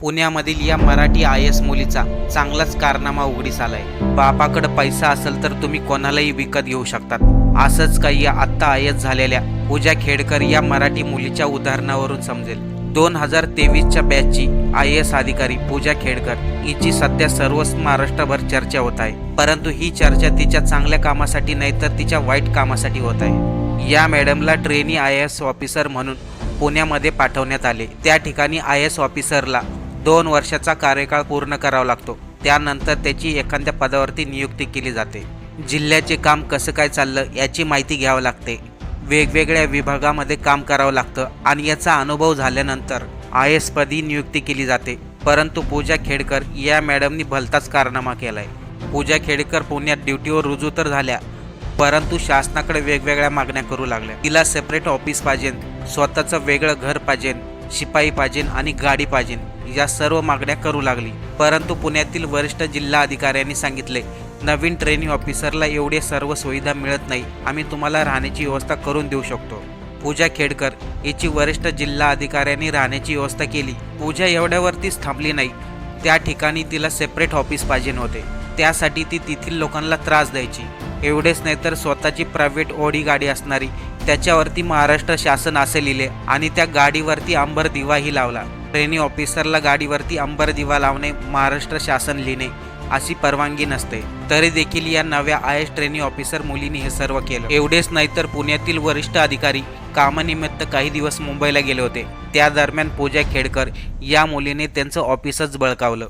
पुण्यामधील या Marathi I S मुलीचा चांगलाच कारनामा उघडीस आलाय. बापाकडे पैसा असेल तर तुम्ही कोणालाही विकत घेऊ शकतात. असंच काही या आत्ता आय एस झालेल्या पूजा खेडकर या मराठी मुलीच्या उदाहरणावरून समजेल. दोन हजार तेवीसच्या बॅचची आय एस अधिकारी पूजा खेडकर हिची सध्या सर्वच महाराष्ट्रभर चर्चा होत आहे. परंतु ही चर्चा तिच्या चांगल्या कामासाठी नाही तर तिच्या वाईट कामासाठी होत आहे. या मॅडमला ट्रेनी आय एस ऑफिसर म्हणून पुण्यामध्ये पाठवण्यात आले. त्या ठिकाणी आय एस ऑफिसरला दोन वर्षाचा कार्यकाळ पूर्ण करावा लागतो. त्यानंतर त्याची एखाद्या पदावरती नियुक्ती केली जाते. जिल्ह्याचे काम कसं काय चाललं याची माहिती घ्यावं लागते. वेगवेगळ्या विभागामध्ये काम करावं लागतं आणि याचा अनुभव झाल्यानंतर आय एस पदी नियुक्ती केली जाते. परंतु पूजा खेडकर या मॅडमनी भलताच कारनामा केलाय. पूजा खेडकर पुण्यात ड्युटीवर रुजू तर झाल्या परंतु शासनाकडे वेगवेगळ्या मागण्या करू लागल्या. तिला सेपरेट ऑफिस पाहिजे स्वतःचं वेगळं घर पाहिजे शिपाई पाहिजे आणि गाडी पाहिजे या सर्व मागण्या करू लागली. परंतु पुण्यातील वरिष्ठ जिल्हा अधिकाऱ्यांनी सांगितले नवीन ट्रेनिंग ऑफिसरला एवढे सर्व सुविधा मिळत नाही. आम्ही तुम्हाला राहण्याची व्यवस्था करून देऊ शकतो. पूजा खेडकर हिची वरिष्ठ जिल्हा अधिकाऱ्यांनी राहण्याची व्यवस्था केली. पूजा एवढ्यावरतीच थांबली नाही. त्या ठिकाणी तिला सेपरेट ऑफिस पाहिजे होते त्यासाठी ती तेथील लोकांना त्रास द्यायची. एवढेच नाही तर स्वतःची प्रायव्हेट ओढी गाडी असणारी त्याच्यावरती महाराष्ट्र शासन असे लिहिले आणि त्या गाडीवरती अंबर दिवाही लावला. ट्रेनी ऑफिसरला गाडीवरती अंबर दिवा लावणे महाराष्ट्र शासन लिहिणे अशी परवानगी नसते. तरी देखील या नव्या आय एस ट्रेनी ऑफिसर मुलीने हे सर्व केलं. एवढेच नाही तर पुण्यातील वरिष्ठ अधिकारी कामानिमित्त काही दिवस मुंबईला गेले होते. त्या दरम्यान पूजा खेडकर या मुलीने त्यांचं ऑफिसच बळकावलं.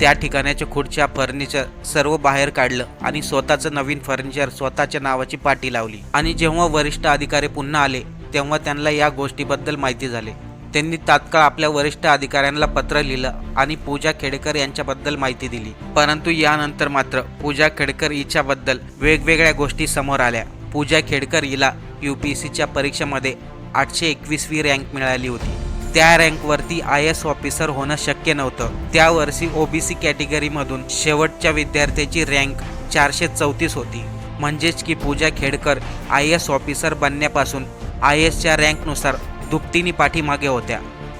त्या ठिकाणाच्या खुर्च्या फर्निचर सर्व बाहेर काढलं आणि स्वतःचं नवीन फर्निचर स्वतःच्या नावाची पाटी लावली. आणि जेव्हा वरिष्ठ अधिकारी पुन्हा आले तेव्हा त्यांना या गोष्टीबद्दल माहिती झाले. त्यांनी तात्काळ आपल्या वरिष्ठ अधिकाऱ्यांना पत्र लिहिलं आणि पूजा खेडकर यांच्याबद्दल माहिती दिली. परंतु यानंतर मात्र पूजा खेडकर हिच्याबद्दल वेगवेगळ्या गोष्टी समोर आल्या. पूजा खेडकर हिला यू पी एस सीच्या परीक्षेमध्ये आठशे एकवीसवी रँक मिळाली होती. त्या रँकवरती आय एस ऑफिसर होणं शक्य नव्हतं. त्या वर्षी ओबीसी कॅटेगरीमधून शेवटच्या विद्यार्थ्याची रँक चारशे चौतीस होती. म्हणजेच की Pooja Khedkar I S officer बनण्यापासून I एसच्या रँकनुसार दुपटीने पाठीमागे होत्या.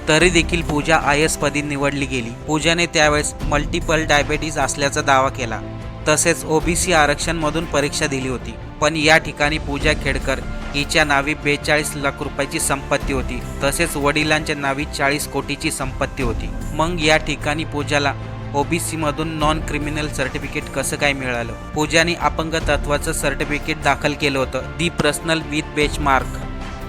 तरी देखील पूजा आय एस पदी निवडली गेली. पूजाने त्यावेळेस मल्टिपल डायबेटीज असल्याचा दावा केला. तसेच ओबीसी आरक्षणमधून परीक्षा दिली होती. पण या ठिकाणी पूजा खेडकर हिच्या नावी बेचाळीस लाख रुपयाची संपत्ती होती. तसेच वडिलांच्या नावी चाळीस कोटीची संपत्ती होती. मग या ठिकाणी पूजाला ओबीसी मधून नॉन क्रिमिनल सर्टिफिकेट कसं काय मिळालं? पूजाने अपंग तत्वाचं सर्टिफिकेट दाखल केलं होतं. The personal with benchmark.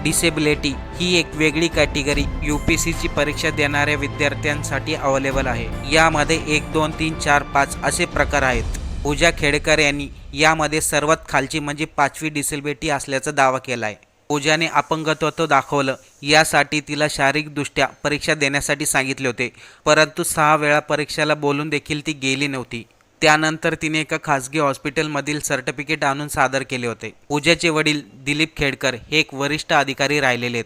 Disability ही एक वेगळी कॅटेगरी यू पी सीची परीक्षा देणाऱ्या विद्यार्थ्यांसाठी अवेलेबल आहे. यामध्ये एक दोन तीन चार पाच असे प्रकार आहेत. पूजा खेडकर यांनी यामध्ये सर्वात खालची म्हणजे पाचवी डिसेबिलिटी असल्याचा दावा केला आहे पूजाने अपंगत्व दाखवलं. यासाठी तिला शारीरिकदृष्ट्या परीक्षा देण्यासाठी सांगितले होते. परंतु सहा वेळा परीक्षेला बोलून देखील ती गेली नव्हती. त्यानंतर तिने एका खासगी हॉस्पिटलमधील सर्टिफिकेट आणून सादर केले होते. पूजाचे वडील दिलीप खेडकर हे एक वरिष्ठ अधिकारी राहिलेले आहेत.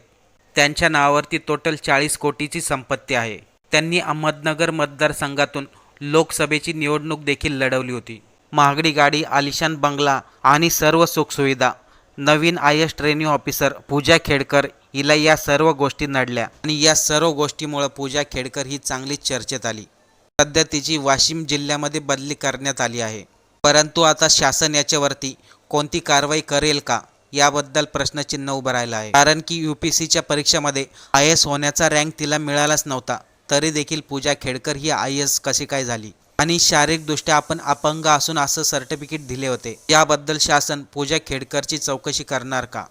त्यांच्या नावावरती टोटल चाळीस कोटीची संपत्ती आहे. त्यांनी अहमदनगर मतदारसंघातून लोकसभेची निवडणूक देखील लढवली होती. महागडी गाडी आलिशान बंगला आणि सर्व सुखसुविधा नवीन I S training officer Pooja Khedkar हिला या सर्व गोष्टी नडल्या आणि या सर्व गोष्टीमुळे पूजा खेडकर ही चांगलीच चर्चेत आली. सध्या तिची वाशिम जिल्ह्यामध्ये बदली करण्यात आली आहे. परंतु आता शासन याच्यावरती कोणती कारवाई करेल का याबद्दल प्रश्नचिन्ह उभं राहिलं आहे. कारण की यू पी सीच्या परीक्षेमध्ये आय एस होण्याचा रँक तिला मिळालाच नव्हता तरी देखील पूजा खेडकर ही आय एस कशी काय झाली? आणि शारीरिकदृष्ट्या आपण अपंग असून असं सर्टिफिकेट दिले होते याबद्दल शासन पूजा खेडकरची चौकशी करणार का?